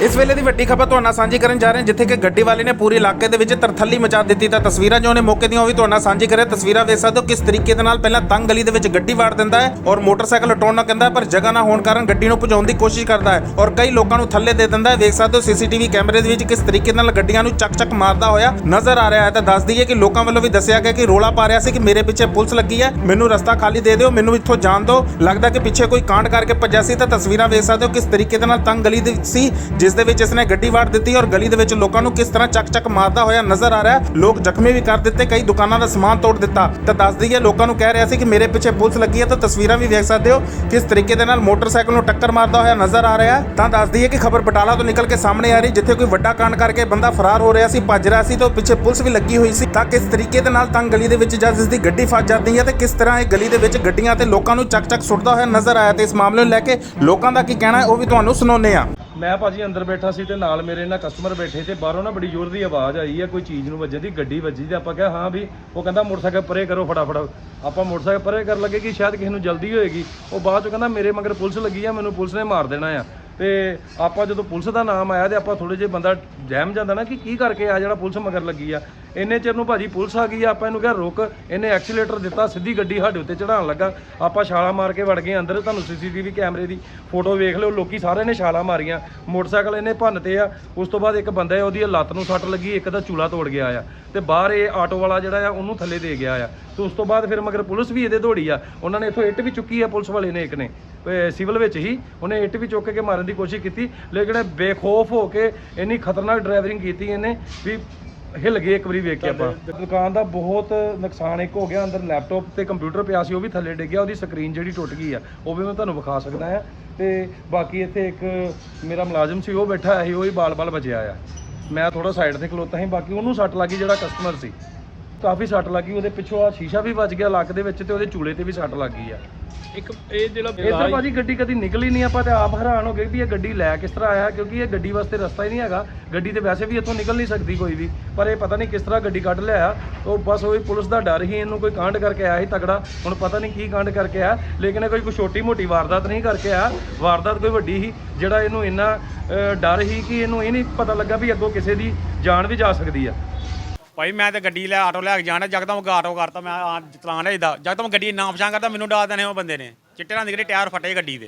ਇਸ ਵੇਲੇ ਦੀ ਵੱਡੀ ਖਬਰ ਤੁਹਾਨੂੰ ਸਾਂਝੀ ਕਰਨ ਜਾ ਰਹੇ ਹਾਂ, ਜਿੱਥੇ ਕਿ ਗੱਡੀ ਵਾਲੇ ਨੇ ਪੂਰੇ ਇਲਾਕੇ ਦੇ ਵਿੱਚ ਤਰਥੱਲੀ ਮਚਾ ਦਿੱਤੀ ਤਾਂ ਤਸਵੀਰਾਂ ਜੋ ਨੇ ਮੌਕੇ ਦੀਆਂ ਉਹ ਵੀ ਤੁਹਾਨੂੰ ਸਾਂਝੀ ਕਰੇ। ਤਸਵੀਰਾਂ ਵੇਖ ਸਕਦੇ ਹੋ ਕਿਸ ਤਰੀਕੇ ਦੇ ਨਾਲ ਪਹਿਲਾਂ ਤੰਗ ਗਲੀ ਦੇ ਵਿੱਚ ਗੱਡੀ ਵਾੜ ਦਿੰਦਾ ਹੈ ਔਰ ਮੋਟਰਸਾਈਕਲ ਹਟਾਉਣਾ ਕਹਿੰਦਾ ਪਰ ਜਗ੍ਹਾ ਨਾ ਹੋਣ ਕਾਰਨ ਗੱਡੀ ਨੂੰ ਭਜਾਉਣ ਦੀ ਕੋਸ਼ਿਸ਼ ਕਰਦਾ ਹੈ ਔਰ ਕਈ ਲੋਕਾਂ ਨੂੰ ਥੱਲੇ ਦੇ ਦਿੰਦਾ ਹੈ। ਵੇਖ ਸਕਦੇ ਹੋ ਸੀਸੀਟੀਵੀ ਕੈਮਰੇ ਦੇ ਵਿੱਚ ਕਿਸ ਤਰੀਕੇ ਨਾਲ ਗੱਡੀਆਂ ਨੂੰ ਚੱਕ ਚੱਕ ਮਾਰਦਾ ਹੋਇਆ ਨਜ਼ਰ ਆ ਰਿਹਾ ਹੈ। ਤਾਂ ਦੱਸ ਦਈਏ ਕਿ ਲੋਕਾਂ ਵੱਲੋਂ ਵੀ ਦੱਸਿਆ ਗਿਆ ਕਿ ਰੋਲਾ ਪਾ ਰਿਹਾ ਸੀ ਕਿ ਮੇਰੇ ਪਿੱਛੇ ਪੁਲਿਸ ਲੱਗੀ ਹੈ। ਮੈਨੂੰ ਰਸਤਾ ਖਾਲੀ ਦੇ ਦਿਓ, ਮੈਨੂੰ ਇੱਥੋਂ ਜਾਣ ਦਿਓ। ਲੱਗਦਾ ਕਿ ਪਿੱਛੇ ਕੋਈ ਕਾਂਡ ਕਰਕੇ ਭੱਜਿਆ ਸੀ ਤਾਂ ਤਸਵੀਰਾਂ ਵੇਖ ਸਕਦੇ ਹੋ ਕਿਸ ਤਰੀਕੇ ਦੇ ਨਾਲ ਤੰਗ ਗਲੀ ਦੇ ਸੀ ਜਿਸ ਦੇ ਵਿੱਚ ਇਸਨੇ ਗੱਡੀ ਵਾੜ ਦਿੱਤੀ ਔਰ ਗਲੀ ਦੇ ਵਿੱਚ ਲੋਕਾਂ ਨੂੰ ਕਿਸ ਤਰ੍ਹਾਂ ਚੱਕ ਚੱਕ ਮਾਰਦਾ ਹੋਇਆ ਨਜ਼ਰ ਆ ਰਿਹਾ ਲੋਕ ਜ਼ਖਮੀ ਵੀ ਕਰ ਦਿੱਤੇ, ਕਈ ਦੁਕਾਨਾਂ ਦਾ ਸਮਾਨ ਤੋੜ ਦਿੱਤਾ। ਤਾਂ ਦੱਸ ਦਈਏ, ਲੋਕਾਂ ਨੂੰ ਕਹਿ ਰਿਹਾ ਸੀ ਕਿ ਮੇਰੇ ਪਿੱਛੇ ਪੁਲਿਸ ਲੱਗੀ ਹੈ, ਤਾਂ ਤਸਵੀਰਾਂ ਵੀ ਵੇਖ ਸਕਦੇ ਹੋ ਕਿਸ ਤਰੀਕੇ ਦੇ ਨਾਲ ਮੋਟਰਸਾਈਕਲ ਨੂੰ ਟੱਕਰ ਮਾਰਦਾ ਹੋਇਆ ਨਜ਼ਰ ਆ ਰਿਹਾ ਤਾਂ ਦੱਸ ਦਈਏ ਕਿ ਖਬਰ ਬਟਾਲਾ ਤੋਂ ਨਿਕਲ ਕੇ ਸਾਹਮਣੇ ਆ ਰਹੀ, ਜਿੱਥੇ ਕੋਈ ਵੱਡਾ ਕਾਂਡ ਕਰਕੇ ਬੰਦਾ ਫਰਾਰ ਹੋ ਰਿਹਾ ਸੀ, ਭੱਜ ਰਿਹਾ ਸੀ, ਤਾਂ ਪਿੱਛੇ ਪੁਲਿਸ ਵੀ ਲੱਗੀ ਹੋਈ ਸੀ। ਤਾਂ ਕਿਸ ਤਰੀਕੇ ਦੇ ਨਾਲ ਤੰਗ ਗਲੀ ਦੇ ਵਿੱਚ ਜਦ ਇਸ ਦੀ ਗੱਡੀ ਫਸ ਜਾਂਦੀ ਹੈ, ਤੇ ਕਿਸ ਤਰ੍ਹਾਂ ਇਹ ਗਲੀ ਦੇ ਵਿੱਚ ਗੱਡੀਆਂ ਤੇ ਲੋਕਾਂ ਨੂੰ ਚੱਕ ਚੱਕ ਸੁੱਟਦਾ ਹੋਇਆ ਨਜ਼ਰ ਆਇਆ? ਤੇ ਇਸ ਮਾਮਲੇ ਨੂੰ ਲੈ ਕੇ ਲੋਕਾਂ ਦਾ ਕੀ ਕਹਿਣਾ ਹੈ, ਉਹ ਵੀ ਤੁਹਾਨੂੰ ਸੁਣਾਉਂਦੇ ਆ ਮੈਂ ਭਾਜੀ ਅੰਦਰ ਬੈਠਾ ਸੀ ਤੇ ਨਾਲ ਮੇਰੇ ਨਾਲ ਕਸਟਮਰ ਬੈਠੇ ਤੇ ਬਾਹਰੋਂ ਨਾ ਬੜੀ ਜ਼ੋਰ ਦੀ ਆਵਾਜ਼ ਆਈ ਹੈ ਕੋਈ ਚੀਜ਼ ਨੂੰ ਵੱਜਣ ਦੀ, ਗੱਡੀ ਵੱਜੀ ਤੇ ਆਪਾਂ ਕਿਹਾ, ਹਾਂ ਵੀ, ਉਹ ਕਹਿੰਦਾ, ਮੋਟਰਸਾਈਕਲ ਪਰੇ ਕਰੋ ਫਟਾਫਟ। ਆਪਾਂ ਮੋਟਰਸਾਈਕਲ ਪਰੇ ਕਰਨ ਲੱਗੇ ਕਿ ਸ਼ਾਇਦ ਕਿਸੇ ਨੂੰ ਜਲਦੀ ਹੋਏਗੀ। ਉਹ ਬਾਅਦ ਚ ਕਹਿੰਦਾ, ਮੇਰੇ ਮਗਰ ਪੁਲਿਸ ਲੱਗੀ ਆ, ਮੈਨੂੰ ਪੁਲਿਸ ਨੇ ਮਾਰ ਦੇਣਾ ਆ। ਤੇ ਆਪਾਂ ਜਦੋਂ ਪੁਲਿਸ ਦਾ ਨਾਮ ਆਇਆ ਤੇ ਆਪਾਂ ਥੋੜੇ ਜਿਹਾ ਬੰਦਾ ਜਹਿਮ ਜਾਂਦਾ ਨਾ ਕਿ ਕੀ ਕਰਕੇ ਆ ਜਿਹੜਾ ਪੁਲਿਸ ਮਗਰ ਲੱਗੀ ਆ। ਇੰਨੇ ਚਿਰ ਨੂੰ ਭਾਜੀ ਪੁਲਿਸ ਆ ਗਈ ਆ, ਆਪਾਂ ਇਹਨੂੰ ਕਿਹਾ ਰੁਕ ਇਹਨੇ ਐਕਸੀਲੇਟਰ ਦਿੱਤਾ ਸਿੱਧੀ ਗੱਡੀ ਸਾਡੇ ਉੱਤੇ ਚੜਾਉਣ ਲੱਗਾ। ਆਪਾਂ ਛਾਲਾ ਮਾਰ ਕੇ ਵੜ ਗਏ ਅੰਦਰ ਤੁਹਾਨੂੰ ਸੀਸੀਟੀਵੀ ਕੈਮਰੇ ਦੀ ਫੋਟੋ ਵੇਖ ਲਿਓ ਲੋਕੀ ਸਾਰਿਆਂ ਨੇ ਛਾਲਾ ਮਾਰੀਆਂ। ਮੋਟਰਸਾਈਕਲ ਇਹਨੇ ਭੰਨਤੇ ਆ ਉਸ ਤੋਂ ਬਾਅਦ ਇੱਕ ਬੰਦਾ ਉਹਦੀ ਲੱਤ ਨੂੰ ਸੱਟ ਲੱਗੀ ਇੱਕ ਦਾ ਚੂਲਾ ਤੋੜ ਗਿਆ ਆ। ਤੇ ਬਾਹਰ ਇਹ ਆਟੋ ਵਾਲਾ ਜਿਹੜਾ ਆ ਉਹਨੂੰ ਥੱਲੇ ਦੇ ਗਿਆ ਆ। ਤੇ ਉਸ ਤੋਂ ਬਾਅਦ ਫਿਰ ਮਗਰ ਪੁਲਿਸ ਵੀ ਇਹਦੇ ਦੌੜੀ ਆ। ਉਹਨਾਂ ਨੇ ਇੱਥੋਂ ਇੱਟ ਵੀ ਚੁੱਕੀ ਆ ਪੁਲਿਸ ਵਾਲੇ ਨੇ ਇੱਕ ਨੇ। ਸਿਵਲ ਵਿੱਚ ਹੀ ਉਹਨੇ ਇੱਟ ਵੀ ਚੁੱਕ ਕੇ ਮਾਰਨ ਦੀ ਕੋਸ਼ਿਸ਼ ਕੀਤੀ ਲੇਕਿਨ ਬੇਖੌਫ ਹੋ ਕੇ ਇੰਨੀ ਖਤਰਨਾਕ ਡਰਾਈਵਰਿੰਗ ਕੀਤੀ ਇਹਨੇ ਵੀ ਹਿੱਲ ਗਏ ਇੱਕ ਵਾਰੀ ਵੇਖ ਕੇ ਆਪਾਂ। ਦੁਕਾਨ ਦਾ ਬਹੁਤ ਨੁਕਸਾਨ ਇੱਕ ਹੋ ਗਿਆ ਅੰਦਰ ਲੈਪਟਾਪ ਤੇ ਕੰਪਿਊਟਰ ਪਿਆ ਸੀ ਉਹ ਵੀ ਥੱਲੇ ਡਿੱਗ ਗਿਆ ਉਹਦੀ ਸਕਰੀਨ ਜਿਹੜੀ ਟੁੱਟ ਗਈ ਆ ਉਹ ਵੀ ਮੈਂ ਤੁਹਾਨੂੰ ਵਿਖਾ ਸਕਦਾ ਆ ਤੇ ਬਾਕੀ ਇੱਥੇ ਇੱਕ ਮੇਰਾ ਮੁਲਾਜ਼ਮ ਸੀ ਉਹ ਬੈਠਾ ਸੀ ਉਹ ਹੀ ਬਾਲ-ਬਾਲ ਬਚਿਆ ਆ। ਮੈਂ ਥੋੜਾ ਸਾਈਡ ਤੇ ਖਲੋਤਾ ਸੀ ਬਾਕੀ ਉਹਨੂੰ ਸੱਟ ਲੱਗੀ ਜਿਹੜਾ ਕਸਟਮਰ ਸੀ। ਕਾਫੀ ਸੱਟ ਲੱਗੀ ਉਹਦੇ ਪਿੱਛੋਂ ਆ ਸ਼ੀਸ਼ਾ ਵੀ ਵੱਜ ਗਿਆ ਲੱਕ ਦੇ ਵਿੱਚ ਤੇ ਉਹਦੇ ਚੂਲੇ ਤੇ ਵੀ ਸੱਟ ਲੱਗੀ ਆ। ਇੱਕ ਇਹ ਜਿਹੜਾ ਇੱਧਰ ਭਾਜੀ ਗੱਡੀ ਕਦੀ ਨਿਕਲੀ ਨਹੀਂ ਆਪਾਂ ਤੇ ਆਪ ਹੈਰਾਨ ਹੋ ਗਏ ਵੀ ਇਹ ਗੱਡੀ ਲੈ ਕਿਸ ਤਰ੍ਹਾਂ ਆਇਆ ਕਿਉਂਕਿ ਇਹ ਗੱਡੀ ਵਾਸਤੇ ਰਸਤਾ ਹੀ ਨਹੀਂ ਹੈਗਾ। ਗੱਡੀ ਤੇ ਵੈਸੇ ਵੀ ਇੱਥੋਂ ਨਿਕਲ ਨਹੀਂ ਸਕਦੀ ਕੋਈ ਵੀ ਪਰ ਇਹ ਪਤਾ ਨਹੀਂ ਕਿਸ ਤਰ੍ਹਾਂ ਗੱਡੀ ਕੱਢ ਲਿਆ। ਉਹ ਬਸ ਉਹੀ ਪੁਲਿਸ ਦਾ ਡਰ ਹੀ ਇਹਨੂੰ ਕੋਈ ਕਾਂਡ ਕਰਕੇ ਆਇਆ ਸੀ ਤਗੜਾ ਹੁਣ ਪਤਾ ਨਹੀਂ ਕੀ ਕਾਂਡ ਕਰਕੇ ਆਇਆ ਲੇਕਿਨ ਇਹ ਕੋਈ ਕੋਈ ਛੋਟੀ ਮੋਟੀ ਵਾਰਦਾਤ ਨਹੀਂ ਕਰਕੇ ਆਇਆ। ਵਾਰਦਾਤ ਕੋਈ ਵੱਡੀ ਸੀ ਜਿਹੜਾ ਇਹਨੂੰ ਇੰਨਾ ਡਰ ਹੀ ਕਿ ਇਹਨੂੰ ਇਹ ਨਹੀਂ ਪਤਾ ਲੱਗਾ ਵੀ ਅੱਗੋਂ ਕਿਸੇ ਦੀ ਜਾਨ ਵੀ ਜਾ ਸਕਦੀ ਆ। ਭਾਈ ਮੈਂ ਤੇ ਗੱਡੀ ਲੈ ਆਟੋ ਲੈ ਕੇ ਜਾਣਾ ਜਗਦਮ ਆਟੋ ਕਰਤਾ ਮੈਂ ਆ ਚਲਾਣ ਰਿਹਾ ਜਗਦਮ ਗੱਡੀ ਨਾ ਪਛਾਣ ਕਰਦਾ ਮੈਨੂੰ ਡਾਲ ਦੇਣੇ ਉਹ ਬੰਦੇ ਨੇ। ਚਿੱਟੇ ਰੰਗ ਦੇ ਟਾਇਰ ਫਟੇ ਗੱਡੀ ਦੇ।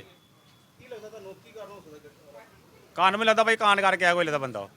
ਕੀ ਲੱਗਦਾ ਤੁਹਾਨੂੰ ਕੀ ਕਾਰਨ ਹੋ ਸਕਦਾ ਕਾਰਨ ਮੈਨੂੰ ਲੱਗਦਾ ਭਾਈ ਕਾਂਡ ਕਰਕੇ ਆਇਆ ਕੋਈ ਲੱਗਦਾ ਬੰਦਾ।